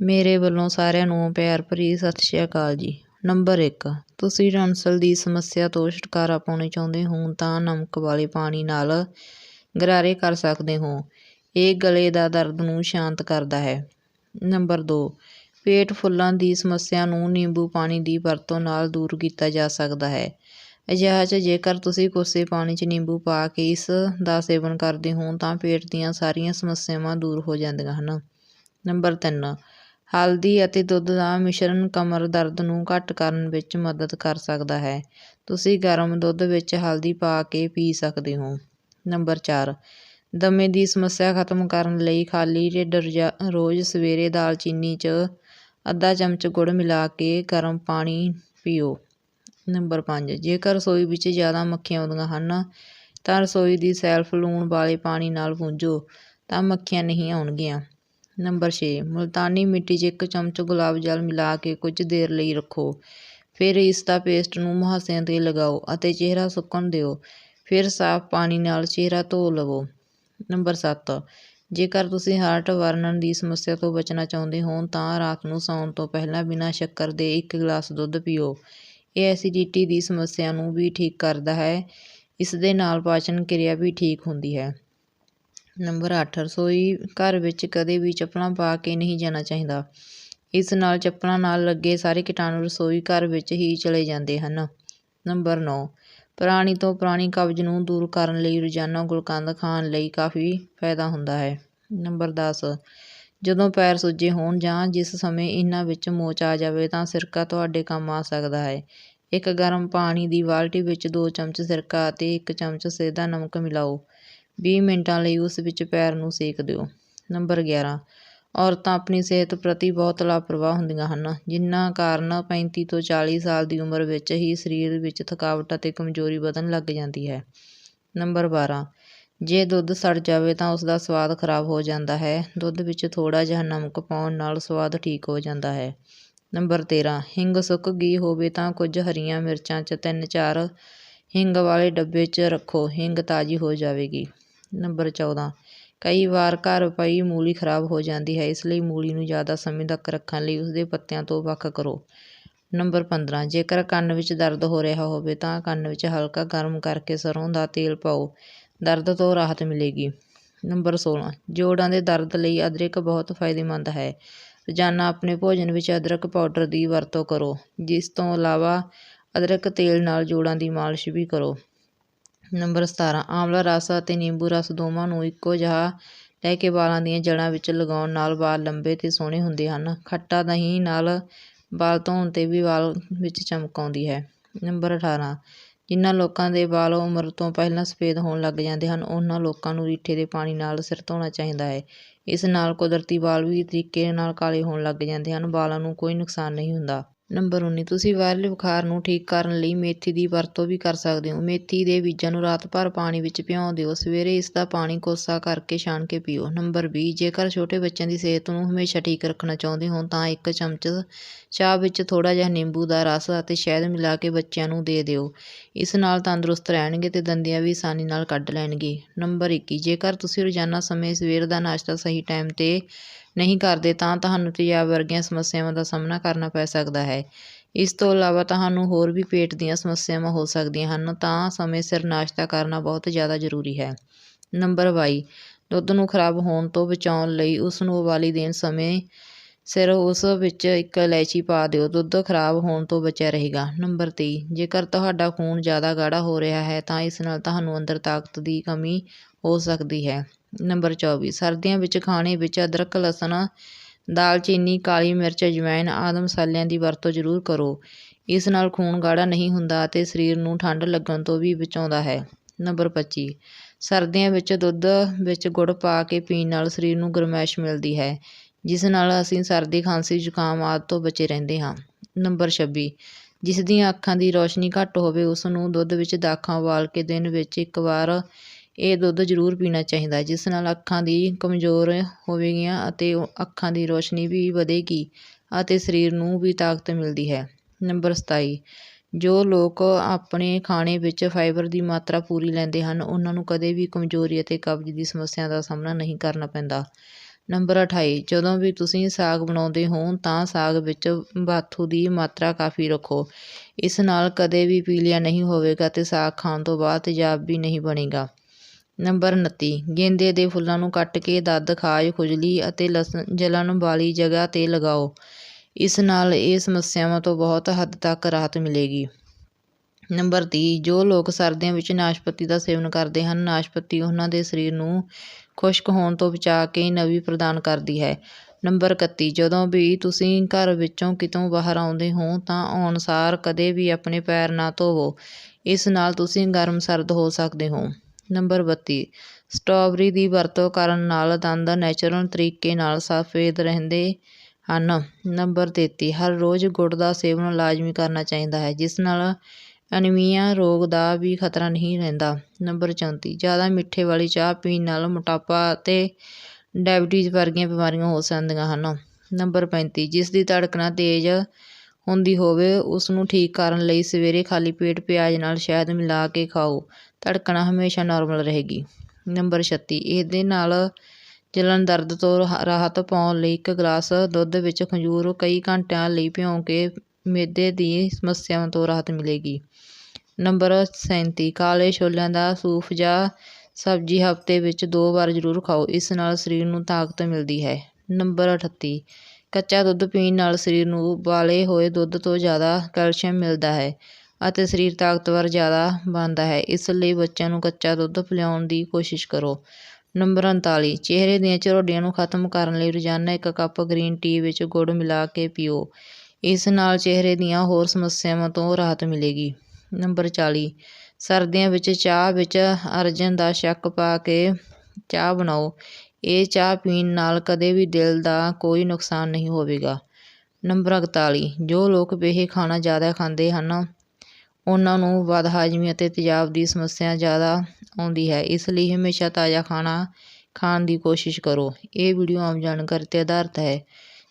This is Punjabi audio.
ਮੇਰੇ ਵੱਲੋਂ ਸਾਰਿਆਂ ਨੂੰ ਪਿਆਰ ਭਰੀ ਸਤਿ ਸ਼੍ਰੀ ਅਕਾਲ ਜੀ। ਨੰਬਰ ਇੱਕ, ਤੁਸੀਂ ਟੌਂਸਲ ਦੀ ਸਮੱਸਿਆ ਤੋਂ ਛੁਟਕਾਰਾ ਪਾਉਣਾ ਚਾਹੁੰਦੇ ਹੋ ਤਾਂ ਨਮਕ ਵਾਲੇ ਪਾਣੀ ਨਾਲ ਗਰਾਰੇ ਕਰ ਸਕਦੇ ਹੋ। ਇਹ ਗਲੇ ਦਾ ਦਰਦ ਨੂੰ ਸ਼ਾਂਤ ਕਰਦਾ ਹੈ। ਨੰਬਰ ਦੋ, ਪੇਟ ਫੁੱਲਾਂ ਦੀ ਸਮੱਸਿਆ ਨੂੰ ਨਿੰਬੂ ਪਾਣੀ ਦੀ ਵਰਤੋਂ ਨਾਲ ਦੂਰ ਕੀਤਾ ਜਾ ਸਕਦਾ ਹੈ। ਅਜਿਹਾ 'ਚ ਜੇਕਰ ਤੁਸੀਂ ਕੋਸੇ ਪਾਣੀ 'ਚ ਨਿੰਬੂ ਪਾ ਕੇ ਇਸ ਦਾ ਸੇਵਨ ਕਰਦੇ ਹੋ ਤਾਂ ਪੇਟ ਦੀਆਂ ਸਾਰੀਆਂ ਸਮੱਸਿਆਵਾਂ ਦੂਰ ਹੋ ਜਾਂਦੀਆਂ ਹਨ। ਨੰਬਰ ਤਿੰਨ ਹਲਦੀ ਅਤੇ ਦੁੱਧ ਦਾ ਮਿਸ਼ਰਣ ਕਮਰ ਦਰਦ ਨੂੰ ਘੱਟ ਕਰਨ ਵਿੱਚ ਮਦਦ ਕਰ ਸਕਦਾ ਹੈ। ਤੁਸੀਂ ਗਰਮ ਦੁੱਧ ਵਿੱਚ ਹਲਦੀ ਪਾ ਕੇ ਪੀ ਸਕਦੇ ਹੋ। ਨੰਬਰ ਚਾਰ, ਦਮੇ ਦੀ ਸਮੱਸਿਆ ਖਤਮ ਕਰਨ ਲਈ ਖਾਲੀ ਢਿੱਡ ਰਜਾ- ਰੋਜ਼ ਸਵੇਰੇ ਦਾਲਚੀਨੀ 'ਚ ਅੱਧਾ ਚਮਚ ਗੁੜ ਮਿਲਾ ਕੇ ਗਰਮ ਪਾਣੀ ਪੀਓ। ਨੰਬਰ ਪੰਜ, ਜੇਕਰ ਰਸੋਈ ਵਿੱਚ ਜ਼ਿਆਦਾ ਮੱਖੀਆਂ ਆਉਂਦੀਆਂ ਹਨ, ਤਾਂ ਰਸੋਈ ਦੀ ਸੈਲਫ ਲੂਣ ਵਾਲੇ ਪਾਣੀ ਨਾਲ ਪੂੰਝੋ, ਤਾਂ ਮੱਖੀਆਂ ਨਹੀਂ ਆਉਣਗੀਆਂ। ਨੰਬਰ ਛੇ, ਮੁਲਤਾਨੀ ਮਿੱਟੀ 'ਚ ਇੱਕ ਚਮਚ ਗੁਲਾਬ ਜਲ ਮਿਲਾ ਕੇ ਕੁਝ ਦੇਰ ਲਈ ਰੱਖੋ। ਫਿਰ ਇਸ ਦਾ ਪੇਸਟ ਨੂੰ ਮੁਹਾਸਿਆਂ 'ਤੇ ਲਗਾਓ ਅਤੇ ਚਿਹਰਾ ਸੁੱਕਣ ਦਿਓ। ਫਿਰ ਸਾਫ਼ ਪਾਣੀ ਨਾਲ ਚਿਹਰਾ ਧੋ ਲਵੋ। ਨੰਬਰ ਸੱਤ, ਜੇਕਰ ਤੁਸੀਂ ਹਾਰਟ ਵਰਨਨ ਦੀ ਸਮੱਸਿਆ ਤੋਂ ਬਚਣਾ ਚਾਹੁੰਦੇ ਹੋ ਤਾਂ ਰਾਤ ਨੂੰ ਸੌਣ ਤੋਂ ਪਹਿਲਾਂ ਬਿਨਾਂ ਸ਼ੱਕਰ ਦੇ ਇੱਕ ਗਲਾਸ ਦੁੱਧ ਪੀਓ। ਇਹ ਐਸਿਡਿਟੀ ਦੀ ਸਮੱਸਿਆ ਨੂੰ ਵੀ ਠੀਕ ਕਰਦਾ ਹੈ। ਇਸ ਦੇ ਨਾਲ ਪਾਚਨ ਕਿਰਿਆ ਵੀ ਠੀਕ ਹੁੰਦੀ ਹੈ। ਨੰਬਰ ਅੱਠ, ਰਸੋਈ ਘਰ ਵਿੱਚ ਕਦੇ ਵੀ ਚੱਪਲਾਂ ਪਾ ਕੇ ਨਹੀਂ ਜਾਣਾ ਚਾਹੀਦਾ। ਇਸ ਨਾਲ ਚੱਪਲਾਂ ਨਾਲ ਲੱਗੇ ਸਾਰੇ ਕੀਟਾਣੂ ਰਸੋਈ ਘਰ ਵਿੱਚ ਹੀ ਚਲੇ ਜਾਂਦੇ ਹਨ। ਨੰਬਰ ਨੌ, ਪੁਰਾਣੀ ਤੋਂ ਪੁਰਾਣੀ ਕਬਜ਼ ਨੂੰ ਦੂਰ ਕਰਨ ਲਈ ਰੋਜ਼ਾਨਾ ਗੁਲਕੰਦ ਖਾਣ ਲਈ ਕਾਫੀ ਫਾਇਦਾ ਹੁੰਦਾ ਹੈ। ਨੰਬਰ ਦਸ, ਜਦੋਂ ਪੈਰ ਸੁੱਜੇ ਹੋਣ ਜਾਂ ਜਿਸ ਸਮੇਂ ਇਹਨਾਂ ਵਿੱਚ ਮੋਚ ਆ ਜਾਵੇ ਤਾਂ ਸਿਰਕਾ ਤੁਹਾਡੇ ਕੰਮ ਆ ਸਕਦਾ ਹੈ। ਇੱਕ ਗਰਮ ਪਾਣੀ ਦੀ ਬਾਲਟੀ ਵਿੱਚ ਦੋ ਚਮਚ ਸਿਰਕਾ ਅਤੇ ਇੱਕ ਚਮਚ ਸੇਧਾ ਨਮਕ ਮਿਲਾਓ। ਵੀਹ ਮਿੰਟਾਂ ਲਈ ਉਸ ਵਿੱਚ ਪੈਰ ਨੂੰ ਸੇਕ ਦਿਓ। ਨੰਬਰ ਗਿਆਰਾਂ। ਔਰਤਾਂ ਆਪਣੀ ਸਿਹਤ ਪ੍ਰਤੀ ਬਹੁਤ ਲਾਪਰਵਾਹ ਹੁੰਦੀਆਂ ਹਨ ਜਿਨ੍ਹਾਂ ਕਾਰਨ ਪੈਂਤੀ ਤੋਂ ਚਾਲੀ ਸਾਲ ਦੀ ਉਮਰ ਵਿੱਚ ਹੀ ਸਰੀਰ ਵਿੱਚ ਥਕਾਵਟ ਅਤੇ ਕਮਜ਼ੋਰੀ ਵਧਣ ਲੱਗ ਜਾਂਦੀ ਹੈ। ਨੰਬਰ ਬਾਰਾਂ। ਜੇ ਦੁੱਧ ਸੜ ਜਾਵੇ ਤਾਂ ਉਸ ਦਾ ਸਵਾਦ ਖਰਾਬ ਹੋ ਜਾਂਦਾ ਹੈ। ਦੁੱਧ ਵਿੱਚ ਥੋੜ੍ਹਾ ਜਿਹਾ ਨਮਕ ਪਾਉਣ ਨਾਲ ਸਵਾਦ ਠੀਕ ਹੋ ਜਾਂਦਾ ਹੈ। ਨੰਬਰ ਤੇਰਾਂ। ਹਿੰਗ ਸੁੱਕ ਗਈ ਹੋਵੇ ਤਾਂ ਕੁਝ ਹਰੀਆਂ ਮਿਰਚਾਂ 'ਚ ਤਿੰਨ ਚਾਰ ਹਿੰਗ ਵਾਲੇ ਡੱਬੇ 'ਚ ਰੱਖੋ। ਹਿੰਗ ਤਾਜ਼ੀ ਹੋ ਜਾਵੇਗੀ। ਨੰਬਰ ਚੌਦਾਂ। ਕਈ ਵਾਰ ਘਰ ਪਈ ਮੂਲੀ ਖਰਾਬ ਹੋ ਜਾਂਦੀ ਹੈ, ਇਸ ਲਈ ਮੂਲੀ ਨੂੰ ਜ਼ਿਆਦਾ ਸਮੇਂ ਤੱਕ ਰੱਖਣ ਲਈ ਉਸਦੇ ਪੱਤਿਆਂ ਤੋਂ ਵੱਖ ਕਰੋ। ਨੰਬਰ ਪੰਦਰਾਂ, ਜੇਕਰ ਕੰਨ ਵਿੱਚ ਦਰਦ ਹੋ ਰਿਹਾ ਹੋਵੇ ਤਾਂ ਕੰਨ ਵਿੱਚ ਹਲਕਾ ਗਰਮ ਕਰਕੇ ਸਰੋਂ ਦਾ ਤੇਲ ਪਾਓ, ਦਰਦ ਤੋਂ ਰਾਹਤ ਮਿਲੇਗੀ। ਨੰਬਰ ਸੋਲ੍ਹਾਂ ਜੋੜਾਂ ਦੇ ਦਰਦ ਲਈ ਅਦਰਕ ਬਹੁਤ ਫਾਇਦੇਮੰਦ ਹੈ। ਰੋਜ਼ਾਨਾ ਆਪਣੇ ਭੋਜਨ ਵਿੱਚ ਅਦਰਕ ਪਾਊਡਰ ਦੀ ਵਰਤੋਂ ਕਰੋ, ਜਿਸ ਤੋਂ ਇਲਾਵਾ ਅਦਰਕ ਤੇਲ ਨਾਲ ਜੋੜਾਂ ਦੀ ਮਾਲਿਸ਼ ਵੀ ਕਰੋ। ਨੰਬਰ ਸਤਾਰਾਂ, ਆਂਵਲਾ ਰਸ ਅਤੇ ਨਿੰਬੂ ਰਸ ਦੋਵਾਂ ਨੂੰ ਇੱਕੋ ਜਿਹਾ ਲੈ ਕੇ ਵਾਲਾਂ ਦੀਆਂ ਜੜ੍ਹਾਂ ਵਿੱਚ ਲਗਾਉਣ ਨਾਲ ਵਾਲ ਲੰਬੇ ਤੇ ਸੋਹਣੇ ਹੁੰਦੇ ਹਨ। ਖੱਟਾ ਦਹੀਂ ਨਾਲ ਵਾਲ ਧੋਣ 'ਤੇ ਵੀ ਵਾਲ ਵਿੱਚ ਚਮਕ ਆਉਂਦੀ ਹੈ। ਨੰਬਰ ਅਠਾਰਾਂ, ਜਿਨ੍ਹਾਂ ਲੋਕਾਂ ਦੇ ਵਾਲ ਉਮਰ ਤੋਂ ਪਹਿਲਾਂ ਸਫੇਦ ਹੋਣ ਲੱਗ ਜਾਂਦੇ ਹਨ, ਉਹਨਾਂ ਲੋਕਾਂ ਨੂੰ ਰੀਠੇ ਦੇ ਪਾਣੀ ਨਾਲ ਸਿਰ ਧੋਣਾ ਚਾਹੀਦਾ ਹੈ। ਇਸ ਨਾਲ ਕੁਦਰਤੀ ਵਾਲ ਵੀ ਤਰੀਕੇ ਨਾਲ ਕਾਲੇ ਹੋਣ ਲੱਗ ਜਾਂਦੇ ਹਨ, ਵਾਲਾਂ ਨੂੰ ਕੋਈ ਨੁਕਸਾਨ ਨਹੀਂ ਹੁੰਦਾ। ਨੰਬਰ ਉੱਨੀ, ਤੁਸੀਂ ਵਾਇਰਲ ਬੁਖਾਰ ਨੂੰ ਠੀਕ ਕਰਨ ਲਈ ਮੇਥੀ ਦੀ ਵਰਤੋਂ ਵੀ ਕਰ ਸਕਦੇ ਹੋ। ਮੇਥੀ ਦੇ ਬੀਜਾਂ ਨੂੰ ਰਾਤ ਭਰ ਪਾਣੀ ਵਿੱਚ ਭਿਉਂ ਦਿਓ। ਸਵੇਰੇ ਇਸ ਦਾ ਪਾਣੀ ਕੋਸਾ ਕਰਕੇ ਛਾਣ ਕੇ ਪੀਓ। ਨੰਬਰ ਵੀਹ, ਜੇਕਰ ਛੋਟੇ ਬੱਚਿਆਂ ਦੀ ਸਿਹਤ ਨੂੰ ਹਮੇਸ਼ਾ ਠੀਕ ਰੱਖਣਾ ਚਾਹੁੰਦੇ ਹੋ ਤਾਂ ਇੱਕ ਚਮਚ ਚਾਹ ਵਿੱਚ ਥੋੜ੍ਹਾ ਜਿਹਾ ਨਿੰਬੂ ਦਾ ਰਸ ਅਤੇ ਸ਼ਹਿਦ ਮਿਲਾ ਕੇ ਬੱਚਿਆਂ ਨੂੰ ਦੇ ਦਿਓ। ਇਸ ਨਾਲ ਤੰਦਰੁਸਤ ਰਹਿਣਗੇ ਤੇ ਦੰਦਿਆਂ ਵੀ ਆਸਾਨੀ ਨਾਲ ਕੱਢ ਲੈਣਗੇ। ਨੰਬਰ ਇੱਕੀ, ਜੇਕਰ ਤੁਸੀਂ ਰੋਜ਼ਾਨਾ ਸਮੇਂ ਸਵੇਰ ਦਾ ਨਾਸ਼ਤਾ ਸਹੀ ਟਾਈਮ 'ਤੇ ਨਹੀਂ ਕਰਦੇ, ਤਾਂ ਤੁਹਾਨੂੰ ਤੇਜ਼ਾਬ ਵਰਗੀਆਂ ਸਮੱਸਿਆਵਾਂ ਦਾ ਸਾਹਮਣਾ ਕਰਨਾ ਪੈ ਸਕਦਾ ਹੈ। ਇਸ ਤੋਂ ਇਲਾਵਾ ਤੁਹਾਨੂੰ ਹੋਰ ਵੀ ਪੇਟ ਦੀਆਂ ਸਮੱਸਿਆਵਾਂ ਹੋ ਸਕਦੀਆਂ ਹਨ, ਤਾਂ ਸਮੇਂ ਸਿਰ ਨਾਸ਼ਤਾ ਕਰਨਾ ਬਹੁਤ ਜ਼ਿਆਦਾ ਜ਼ਰੂਰੀ ਹੈ। ਨੰਬਰ ਬਾਈ, ਦੁੱਧ ਨੂੰ ਖਰਾਬ ਹੋਣ ਤੋਂ ਬਚਾਉਣ ਲਈ ਉਸ ਨੂੰ ਉਬਾਲੀ ਦੇਣ ਸਮੇਂ ਸਿਰ ਉਸ ਵਿੱਚ ਇੱਕ ਇਲਾਇਚੀ ਪਾ ਦਿਓ, ਦੁੱਧ ਖਰਾਬ ਹੋਣ ਤੋਂ ਬਚਿਆ ਰਹੇਗਾ। ਨੰਬਰ ਤੇਈ ਜੇਕਰ ਤੁਹਾਡਾ ਖੂਨ ਜ਼ਿਆਦਾ ਗਾੜਾ ਹੋ ਰਿਹਾ ਹੈ, ਤਾਂ ਇਸ ਨਾਲ ਤੁਹਾਨੂੰ ਅੰਦਰ ਤਾਕਤ ਦੀ ਕਮੀ ਹੋ ਸਕਦੀ ਹੈ। ਨੰਬਰ ਚੌਵੀ, ਸਰਦੀਆਂ ਵਿੱਚ ਖਾਣੇ ਵਿੱਚ ਅਦਰਕ, ਲਸਣ ਦਾਲਚੀਨੀ ਕਾਲੀ ਮਿਰਚ, ਅਜਵਾਇਣ ਆਦਿ ਮਸਾਲਿਆਂ ਦੀ ਵਰਤੋਂ ਜ਼ਰੂਰ ਕਰੋ। ਇਸ ਨਾਲ ਖੂਨ ਗਾੜਾ ਨਹੀਂ ਹੁੰਦਾ ਅਤੇ ਸਰੀਰ ਨੂੰ ਠੰਡ ਲੱਗਣ ਤੋਂ ਵੀ ਬਚਾਉਂਦਾ ਹੈ। ਨੰਬਰ ਪੱਚੀ, ਸਰਦੀਆਂ ਵਿੱਚ ਦੁੱਧ ਵਿੱਚ ਗੁੜ ਪਾ ਕੇ ਪੀਣ ਨਾਲ ਸਰੀਰ ਨੂੰ ਗਰਮੈਸ਼ ਮਿਲਦੀ ਹੈ। ਜਿਸ ਨਾਲ ਅਸੀਂ ਸਰਦੀ, ਖਾਂਸੀ, ਜ਼ੁਕਾਮ ਆਦਿ ਤੋਂ ਬਚੇ ਰਹਿੰਦੇ ਹਾਂ। ਨੰਬਰ ਛੱਬੀ, ਜਿਸ ਦੀਆਂ ਅੱਖਾਂ ਦੀ ਰੋਸ਼ਨੀ ਘੱਟ ਹੋਵੇ, ਉਸ ਨੂੰ ਦੁੱਧ ਵਿੱਚ ਦਾਖਾਂ ਉਬਾਲ ਕੇ ਦਿਨ ਵਿੱਚ ਇੱਕ ਵਾਰ ਇਹ ਦੁੱਧ ਜ਼ਰੂਰ ਪੀਣਾ ਚਾਹੀਦਾ, ਜਿਸ ਨਾਲ ਅੱਖਾਂ ਦੀ ਕਮਜ਼ੋਰ ਹੋਵੇਗੀਆਂ ਅਤੇ ਅੱਖਾਂ ਦੀ ਰੋਸ਼ਨੀ ਵੀ ਵਧੇਗੀ ਅਤੇ ਸਰੀਰ ਨੂੰ ਵੀ ਤਾਕਤ ਮਿਲਦੀ ਹੈ। ਨੰਬਰ ਸਤਾਈ, ਜੋ ਲੋਕ ਆਪਣੇ ਖਾਣੇ ਵਿੱਚ ਫਾਈਬਰ ਦੀ ਮਾਤਰਾ ਪੂਰੀ ਲੈਂਦੇ ਹਨ, ਉਹਨਾਂ ਨੂੰ ਕਦੇ ਵੀ ਕਮਜ਼ੋਰੀ ਅਤੇ ਕਬਜ਼ ਦੀ ਸਮੱਸਿਆ ਦਾ ਸਾਹਮਣਾ ਨਹੀਂ ਕਰਨਾ ਪੈਂਦਾ। ਨੰਬਰ 28 ਜਦੋਂ ਵੀ ਤੁਸੀਂ ਸਾਗ ਬਣਾਉਂਦੇ ਹੋ, ਤਾਂ ਸਾਗ ਵਿੱਚ ਬਾਥੂ ਦੀ ਮਾਤਰਾ ਕਾਫੀ ਰੱਖੋ। ਇਸ ਨਾਲ ਕਦੇ ਵੀ ਪੀਲੀਆ ਨਹੀਂ ਹੋਵੇਗਾ ਤੇ ਸਾਗ ਖਾਣ ਤੋਂ ਬਾਅਦ ਤੇਜ਼ਾਬ ਵੀ ਨਹੀਂ ਬਣੇਗਾ। ਨੰਬਰ 29 ਗੇਂਦੇ ਦੇ ਫੁੱਲਾਂ ਨੂੰ ਕੱਟ ਕੇ ਦੱਦ, ਖਾਜ, ਖੁਜਲੀ ਅਤੇ ਲਸਣ, ਜਲਣ ਵਾਲੀ ਜਗ੍ਹਾ ਤੇ ਲਗਾਓ। ਇਸ ਨਾਲ ਇਹ ਸਮੱਸਿਆਵਾਂ ਤੋਂ ਬਹੁਤ ਹੱਦ ਤੱਕ ਰਾਹਤ ਮਿਲੇਗੀ। ਨੰਬਰ 30 ਜੋ ਲੋਕ ਸਰਦੀਆਂ ਵਿੱਚ ਨਾਸ਼ਪਤੀ ਦਾ ਸੇਵਨ ਕਰਦੇ ਹਨ, ਨਾਸ਼ਪਤੀ ਉਹਨਾਂ ਦੇ ਸਰੀਰ ਨੂੰ ਖੁਸ਼ਕ ਹੋਣ ਤੋਂ ਬਚਾ ਕੇ ਨਵੀਂ ਪ੍ਰਦਾਨ ਕਰਦੀ ਹੈ। ਨੰਬਰ 31 ਜਦੋਂ ਵੀ ਤੁਸੀਂ ਘਰ ਵਿੱਚੋਂ ਕਿਤੋਂ ਬਾਹਰ ਆਉਂਦੇ ਹੋ ਤਾਂ ਅਨੁਸਾਰ ਕਦੇ ਵੀ ਆਪਣੇ ਪੈਰ ਨਾ ਧੋਵੋ। ਇਸ ਨਾਲ ਤੁਸੀਂ ਗਰਮ ਸਰਦ ਹੋ ਸਕਦੇ ਹੋ। ਨੰਬਰ 32 ਸਟ੍ਰਾਬੇਰੀ ਦੀ ਵਰਤੋਂ ਕਰਨ ਨਾਲ ਦੰਦ ਨੈਚੁਰਲ ਤਰੀਕੇ ਨਾਲ ਸਫੇਦ ਰਹਿੰਦੇ ਹਨ। ਨੰਬਰ 33 ਹਰ ਰੋਜ਼ ਗੁੜ ਦਾ ਸੇਵਨ ਲਾਜ਼ਮੀ ਕਰਨਾ ਚਾਹੀਦਾ ਹੈ, ਜਿਸ ਨਾਲ ਅਨੀਮੀਆ ਰੋਗ ਦਾ ਵੀ ਖਤਰਾ ਨਹੀਂ ਰਹਿੰਦਾ। ਨੰਬਰ 34 ਜ਼ਿਆਦਾ ਮਿੱਠੇ ਵਾਲੀ ਚਾਹ ਪੀਣ ਨਾਲ ਮੋਟਾਪਾ ਅਤੇ ਡਾਇਬਟੀਜ਼ ਵਰਗੀਆਂ ਬਿਮਾਰੀਆਂ ਹੋ ਸਕਦੀਆਂ ਹਨ। ਨੰਬਰ 35 ਜਿਸ ਦੀ ਧੜਕਣਾ ਤੇਜ਼ ਹੁੰਦੀ ਹੋਵੇ ਉਸ ਨੂੰ ਠੀਕ ਕਰਨ ਲਈ ਸਵੇਰੇ ਖਾਲੀ ਪੇਟ ਪਿਆਜ਼ ਨਾਲ ਸ਼ਹਿਦ ਮਿਲਾ ਕੇ ਖਾਓ। ਧੜਕਣਾ ਹਮੇਸ਼ਾ ਨਾਰਮਲ ਰਹੇਗੀ। ਨੰਬਰ 36 ਇਹਦੇ ਨਾਲ ਜਲਣ ਦਰਦ ਤੋਂ ਰਾਹਤ ਪਾਉਣ ਲਈ ਇੱਕ ਗਲਾਸ ਦੁੱਧ ਵਿੱਚ ਖੰਜੂਰ ਕਈ ਘੰਟਿਆਂ ਲਈ ਭਿਉਂ ਕੇ ਮਿਹਦੇ ਦੀ ਸਮੱਸਿਆਵਾਂ ਤੋਂ ਰਾਹਤ ਮਿਲੇਗੀ। ਨੰਬਰ 37 ਕਾਲੇ ਛੋਲਿਆਂ ਦਾ ਸੂਪ ਜਾਂ ਸਬਜ਼ੀ ਹਫ਼ਤੇ ਵਿੱਚ ਦੋ ਵਾਰ ਜ਼ਰੂਰ ਖਾਓ, ਇਸ ਨਾਲ ਸਰੀਰ ਨੂੰ ਤਾਕਤ ਮਿਲਦੀ ਹੈ। ਨੰਬਰ 38 ਕੱਚਾ ਦੁੱਧ ਪੀਣ ਨਾਲ ਸਰੀਰ ਨੂੰ ਉਬਾਲੇ ਹੋਏ ਦੁੱਧ ਤੋਂ ਜ਼ਿਆਦਾ ਕੈਲਸ਼ੀਅਮ ਮਿਲਦਾ ਹੈ ਅਤੇ ਸਰੀਰ ਤਾਕਤਵਰ ਜ਼ਿਆਦਾ ਬਣਦਾ ਹੈ, ਇਸ ਲਈ ਬੱਚਿਆਂ ਨੂੰ ਕੱਚਾ ਦੁੱਧ ਪਿਲਾਉਣ ਦੀ ਕੋਸ਼ਿਸ਼ ਕਰੋ। ਨੰਬਰ 39 ਚਿਹਰੇ ਦੀਆਂ ਝਰੋਡੀਆਂ ਨੂੰ ਖਤਮ ਕਰਨ ਲਈ ਰੋਜ਼ਾਨਾ ਇੱਕ ਕੱਪ ਗ੍ਰੀਨ ਟੀ ਵਿੱਚ ਗੁੜ ਮਿਲਾ ਕੇ ਪੀਓ। ਇਸ ਨਾਲ ਚਿਹਰੇ ਦੀਆਂ ਹੋਰ ਸਮੱਸਿਆਵਾਂ ਤੋਂ ਰਾਹਤ ਮਿਲੇਗੀ। ਨੰਬਰ 40 ਸਰਦੀਆਂ ਵਿੱਚ ਚਾਹ ਵਿੱਚ ਅਰਜਨ ਦਾ ਸ਼ੱਕ ਪਾ ਕੇ ਚਾਹ ਬਣਾਓ। ਇਹ ਚਾਹ ਪੀਣ ਨਾਲ ਕਦੇ ਵੀ ਦਿਲ ਦਾ ਕੋਈ ਨੁਕਸਾਨ ਨਹੀਂ ਹੋਵੇਗਾ। ਨੰਬਰ 41 ਜੋ ਲੋਕ ਬੇਹੇ ਖਾਣਾ ਜ਼ਿਆਦਾ ਖਾਂਦੇ ਹਨ, ਉਹਨਾਂ ਨੂੰ ਬਦਹਾਜ਼ਮੀ ਅਤੇ ਤੇਜ਼ਾਬ ਦੀ ਸਮੱਸਿਆ ਜ਼ਿਆਦਾ ਆਉਂਦੀ ਹੈ। ਇਸ ਲਈ ਹਮੇਸ਼ਾ ਤਾਜ਼ਾ ਖਾਣਾ ਖਾਣ ਦੀ ਕੋਸ਼ਿਸ਼ ਕਰੋ। ਇਹ ਵੀਡੀਓ ਆਮ ਜਾਣਕਾਰੀ 'ਤੇ ਆਧਾਰਿਤ ਹੈ।